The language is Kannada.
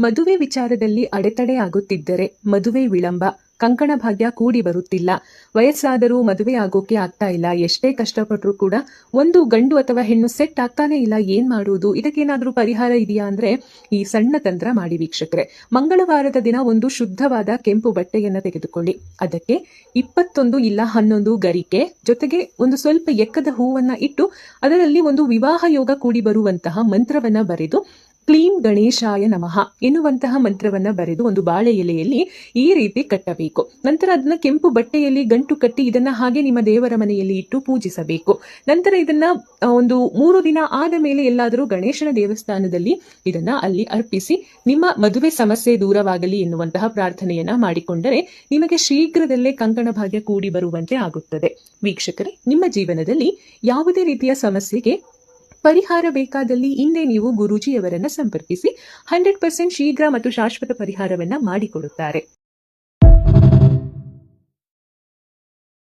ಮದುವೆ ವಿಚಾರದಲ್ಲಿ ಅಡೆತಡೆ ಆಗುತ್ತಿದ್ದರೆ ಮದುವೆ ವಿಳಂಬ, ಕಂಕಣ ಭಾಗ್ಯ ಕೂಡಿ ಬರುತ್ತಿಲ್ಲ. ವಯಸ್ಸಾದರೂ ಮದುವೆ ಆಗೋಕೆ ಆಗ್ತಾ ಇಲ್ಲ. ಎಷ್ಟೇ ಕಷ್ಟಪಟ್ಟರೂ ಕೂಡ ಒಂದು ಗಂಡು ಅಥವಾ ಹೆಣ್ಣು ಸೆಟ್ ಆಗ್ತಾನೆ ಇಲ್ಲ. ಏನ್ ಮಾಡುವುದು? ಇದಕ್ಕೇನಾದ್ರೂ ಪರಿಹಾರ ಇದೆಯಾ ಅಂದ್ರೆ ಈ ಸಣ್ಣ ತಂತ್ರ ಮಾಡಿ ವೀಕ್ಷಕರೇ. ಮಂಗಳವಾರದ ದಿನ ಒಂದು ಶುದ್ಧವಾದ ಕೆಂಪು ಬಟ್ಟೆಯನ್ನ ತೆಗೆದುಕೊಳ್ಳಿ. ಅದಕ್ಕೆ ಇಪ್ಪತ್ತೊಂದು ಇಲ್ಲ ಹನ್ನೊಂದು ಗರಿಕೆ, ಜೊತೆಗೆ ಒಂದು ಸ್ವಲ್ಪ ಎಕ್ಕದ ಹೂವನ್ನ ಇಟ್ಟು ಅದರಲ್ಲಿ ಒಂದು ವಿವಾಹ ಯೋಗ ಕೂಡಿ ಬರುವಂತಹ ಮಂತ್ರವನ್ನ ಬರೆದು ಕ್ಲೀಂ ಗಣೇಶಾಯ ನಮಃ ಎನ್ನುವಂತಹ ಮಂತ್ರವನ್ನ ಬರೆದು ಒಂದು ಬಾಳೆ ಎಲೆಯಲ್ಲಿ ಈ ರೀತಿ ಕಟ್ಟಬೇಕು. ನಂತರ ಅದನ್ನ ಕೆಂಪು ಬಟ್ಟೆಯಲ್ಲಿ ಗಂಟು ಕಟ್ಟಿ ಇದನ್ನ ಹಾಗೆ ನಿಮ್ಮ ದೇವರ ಮನೆಯಲ್ಲಿ ಇಟ್ಟು ಪೂಜಿಸಬೇಕು. ನಂತರ ಇದನ್ನ ಒಂದು ಮೂರು ದಿನ ಆದ ಮೇಲೆ ಎಲ್ಲಾದರೂ ಗಣೇಶನ ದೇವಸ್ಥಾನದಲ್ಲಿ ಇದನ್ನ ಅಲ್ಲಿ ಅರ್ಪಿಸಿ ನಿಮ್ಮ ಮದುವೆ ಸಮಸ್ಯೆ ದೂರವಾಗಲಿ ಎನ್ನುವಂತಹ ಪ್ರಾರ್ಥನೆಯನ್ನ ಮಾಡಿಕೊಂಡರೆ ನಿಮಗೆ ಶೀಘ್ರದಲ್ಲೇ ಕಂಕಣ ಭಾಗ್ಯ ಕೂಡಿ ಬರುವಂತೆ ಆಗುತ್ತದೆ. ವೀಕ್ಷಕರೇ, ನಿಮ್ಮ ಜೀವನದಲ್ಲಿ ಯಾವುದೇ ರೀತಿಯ ಸಮಸ್ಯೆಗೆ ಪರಿಹಾರ ಬೇಕಾದಲ್ಲಿ ಇಂದೇ ನೀವು ಗುರೂಜಿಯವರನ್ನ ಸಂಪರ್ಕಿಸಿ ಹಂಡ್ರೆಡ್ ಪರ್ಸೆಂಟ್ ಶೀಘ್ರ ಮತ್ತು ಶಾಶ್ವತ ಪರಿಹಾರವನ್ನ ಮಾಡಿಕೊಡುತ್ತಾರೆ.